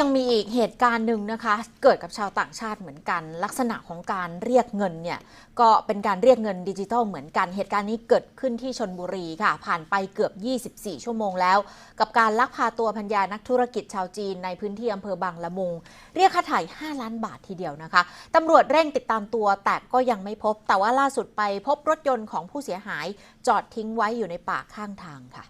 ยังมีอีกเหตุการณ์หนึ่งนะคะ เกิดกับชาวต่างชาติเหมือนกัน ลักษณะของการเรียกเงินเนี่ยก็เป็นการเรียกเงินดิจิทัลเหมือนกัน เหตุการณ์นี้เกิดขึ้นที่ชนบุรีค่ะ ผ่านไปเกือบ 24 ชั่วโมงแล้ว กับการลักพาตัวพัญญานักธุรกิจชาวจีนในพื้นที่อำเภอบางละมุง เรียกค่าไถ่5ล้านบาททีเดียวนะคะตำรวจเร่งติดตามตัวแต่ก็ยังไม่พบ แต่ว่าล่าสุดไปพบรถยนต์ของผู้เสียหาย จอดทิ้งไว้อยู่ในป่าข้างทางค่ะ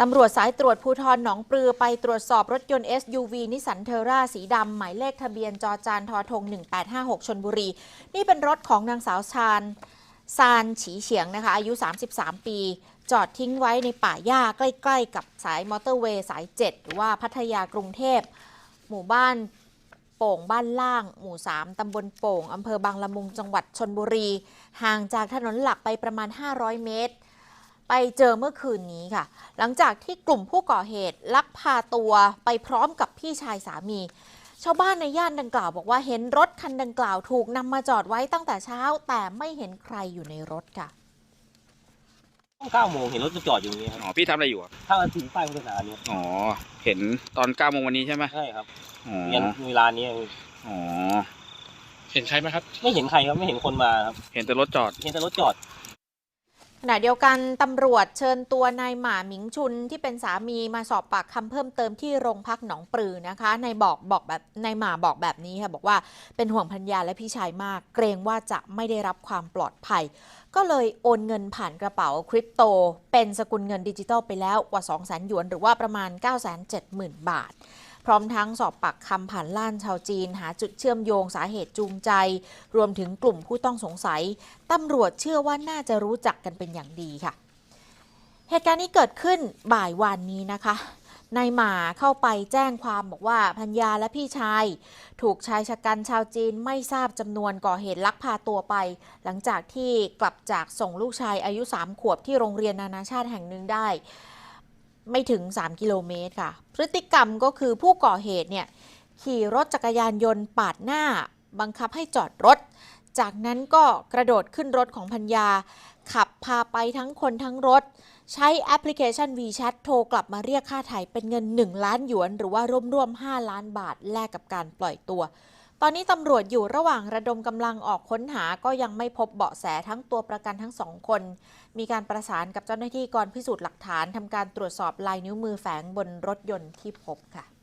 ตำรวจสายตรวจภูทรหนองปลือไปตรวจสอบรถยนต์ SUV นิสันเทอร่าสีดำ หมายเลขทะเบียนจอจานทอทง 1856 ชนบุรี นี่เป็นรถของนางสาวชาญซานฉีเฉียงนะคะ อายุ 33 ปี จอดทิ้งไว้ในป่าหญ้าใกล้ๆ กับสายมอเตอร์เวย์สาย 7 หรือว่าพัทยากรุงเทพ หมู่บ้านโป่งบ้านล่าง หมู่ 3 ตำบลโป่ง อำเภอบางละมุง จังหวัดชนบุรี ห่างจากถนนหลักไปประมาณ 500 เมตร ไปเจอเมื่อคืนนี้ค่ะ หลังจากที่กลุ่มผู้ก่อเหตุลักพาตัวไปพร้อมกับพี่ชายสามี ชาวบ้านในย่านดังกล่าวบอกว่าเห็นรถคันดังกล่าวถูกนำมาจอดไว้ตั้งแต่เช้า แต่ไม่เห็นใครอยู่ในรถค่ะเก้าโมงเห็นรถจอดอยู่อย่างนี้ครับอ๋อพี่ทำอะไรอยู่อะถ้าถึงป้ายโฆษณาเนี่ยอ๋อเห็นตอนเก้าโมงวันนี้ใช่ไหมใช่ครับอ๋อเรียนเวลานี้อ๋อเห็นใครไหมครับ ไม่เห็นใครครับไม่เห็นคนมาครับเห็นแต่รถจอด เห็นแต่รถจอดข ณะเดียวกันตำรวจเชิญตัวนายหมาหมิงชุนที่เป็นสามีมาสอบปากคำเพิ่มเติมที่โรงพักหนองปลือนะคะนายบอกบอกแบบนายหมาบอกแบบนี้ค่ะบอกว่าเป็นห่วงพัญญาและพี่ชายมาก เกรงว่าจะไม่ได้รับความปลอดภัย ก็เลยโอนเงินผ่านกระเป๋าคริปโต เป็นสกุลเงินดิจิทัลไปแล้วกว่า 2 0 0 0 0 0หยวนหรือว่าประมาณ 970,000 บาท พร้อมทั้งสอบปากคำผ่านล่านชาวจีน หาจุดเชื่อมโยงสาเหตุจูงใจ รวมถึงกลุ่มผู้ต้องสงสัยตำรวจเชื่อว่าน่าจะรู้จักกันเป็นอย่างดีค่ะ เหตุการณ์นี้เกิดขึ้นบ่ายวันนี้นะคะนายหมาเข้าไปแจ้งความบอกว่าพัญญาและพี่ชาย ถูกชายชะกันชาวจีนไม่ทราบจำนวนก่อเหตุลักพาตัวไป หลังจากที่กลับจากส่งลูกชายอายุ 3 ขวบที่โรงเรียนนานาชาติแห่งหนึ่งได้ ไม่ถึง 3 กิโลเมตรค่ะ พฤติกรรมก็คือผู้ก่อเหตุเนี่ยขี่รถจักรยานยนต์ปาดหน้า บังคับให้จอดรถ จากนั้นก็กระโดดขึ้นรถของพัญญา ขับพาไปทั้งคนทั้งรถ ใช้แอปพลิเคชัน WeChat โทรกลับมาเรียกค่าไถ่เป็นเงิน 1 ล้านหยวน หรือว่าร่วมๆ5ล้านบาทแลกกับการปล่อยตัว ตอนนี้ตำรวจอยู่ระหว่างระดมกำลังออกค้นหาก็ยังไม่พบเบาะแสทั้งตัวประกันทั้งสองคน มีการประสานกับเจ้าหน้าที่กองพิสูจน์หลักฐานทำการตรวจสอบลายนิ้วมือแฝงบนรถยนต์ที่พบค่ะ